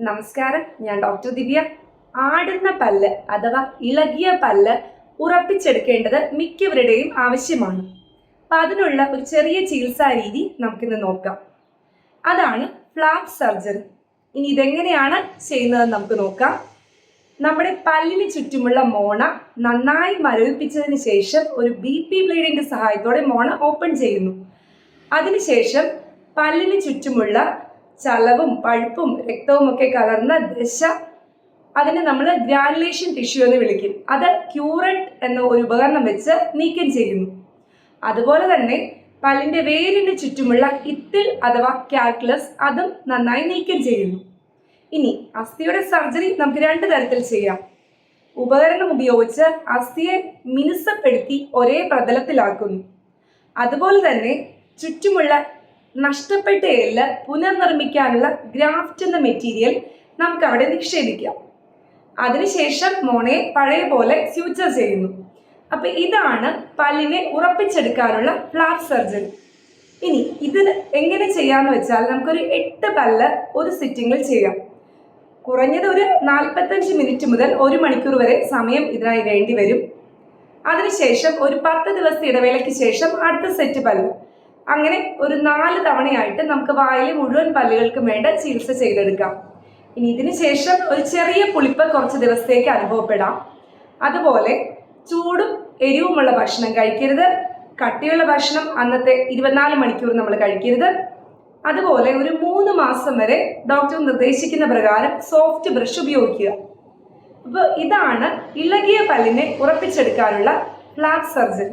നമസ്കാരം. ഞാൻ ഡോക്ടർ ദിവ്യ. ആടുന്ന പല്ല് അഥവാ ഇളകിയ പല്ല് ഉറപ്പിച്ചെടുക്കേണ്ടത് മിക്കവരുടെയും ആവശ്യമാണ്. അപ്പം അതിനുള്ള ഒരു ചെറിയ ചികിത്സാ രീതി നമുക്കിന്ന് നോക്കാം. അതാണ് ഫ്ലാപ്പ് സർജറി. ഇനി ഇതെങ്ങനെയാണ് ചെയ്യുന്നതെന്ന് നമുക്ക് നോക്കാം. നമ്മുടെ പല്ലിന് ചുറ്റുമുള്ള മോണ നന്നായി മരവിപ്പിച്ചതിന് ശേഷം ഒരു ബി പി ബ്ലേഡിന്റെ സഹായത്തോടെ മോണ ഓപ്പൺ ചെയ്യുന്നു. അതിനുശേഷം പല്ലിന് ചുറ്റുമുള്ള ചലവും പഴുപ്പും രക്തവും ഒക്കെ കലർന്ന ദശ അതിനെ നമ്മൾ ഗ്രാനുലേഷൻ ടിഷ്യൂ എന്ന് വിളിക്കും. അത് ക്യൂററ്റ് എന്ന ഒരു ഉപകരണം വെച്ച് നീക്കം ചെയ്യുന്നു. അതുപോലെ തന്നെ പല്ലിന്റെ വേരിന് ചുറ്റുമുള്ള ഇത്തിൽ അഥവാ കാൽക്കുലസ് അതും നന്നായി നീക്കം ചെയ്യുന്നു. ഇനി അസ്ഥിയുടെ സർജറി നമുക്ക് രണ്ട് തരത്തിൽ ചെയ്യാം. ഉപകരണം ഉപയോഗിച്ച് അസ്ഥിയെ മിനുസപ്പെടുത്തി ഒരേ പ്രതലത്തിലാക്കുന്നു. അതുപോലെ തന്നെ ചുറ്റുമുള്ള നഷ്ടപ്പെട്ട എല്ല് പുനർനിർമ്മിക്കാനുള്ള ഗ്രാഫ്റ്റ് എന്ന മെറ്റീരിയൽ നമുക്ക് അവിടെ നിക്ഷേപിക്കാം. അതിനുശേഷം മോണയെ പഴയ പോലെ സ്യൂച്ചർ ചെയ്യുന്നു. അപ്പൊ ഇതാണ് പല്ലിനെ ഉറപ്പിച്ചെടുക്കാനുള്ള ഫ്ലാപ്പ് സർജറി ഇനി ഇത് എങ്ങനെ ചെയ്യാന്ന് വെച്ചാൽ നമുക്കൊരു എട്ട് പല്ല് ഒരു സിറ്റിങ്ങിൽ ചെയ്യാം. കുറഞ്ഞത് ഒരു നാൽപ്പത്തഞ്ച് മിനിറ്റ് മുതൽ ഒരു മണിക്കൂർ വരെ സമയം ഇതിനായി വേണ്ടി വരും. അതിനുശേഷം ഒരു പത്ത് ദിവസത്തെ ഇടവേളയ്ക്ക് ശേഷം അടുത്ത സെറ്റ് പല്ല്. അങ്ങനെ ഒരു നാല് തവണയായിട്ട് നമുക്ക് വായിലെ മുഴുവൻ പല്ലുകൾക്കും വേണ്ട ചികിത്സ ചെയ്തെടുക്കാം. ഇനി ഇതിന് ശേഷം ഒരു ചെറിയ പുളിപ്പ് കുറച്ച് ദിവസത്തേക്ക് അനുഭവപ്പെടാം. അതുപോലെ ചൂടും എരിവുമുള്ള ഭക്ഷണം കഴിക്കരുത്. കട്ടിയുള്ള ഭക്ഷണം അന്നത്തെ ഇരുപത്തിനാല് മണിക്കൂർ നമ്മൾ കഴിക്കരുത്. അതുപോലെ ഒരു മൂന്ന് മാസം വരെ ഡോക്ടർ നിർദ്ദേശിക്കുന്ന പ്രകാരം സോഫ്റ്റ് ബ്രഷ് ഉപയോഗിക്കുക. അപ്പോൾ ഇതാണ് ഇളകിയ പല്ലിനെ ഉറപ്പിച്ചെടുക്കാനുള്ള ഫ്ലാറ്റ് സർജറി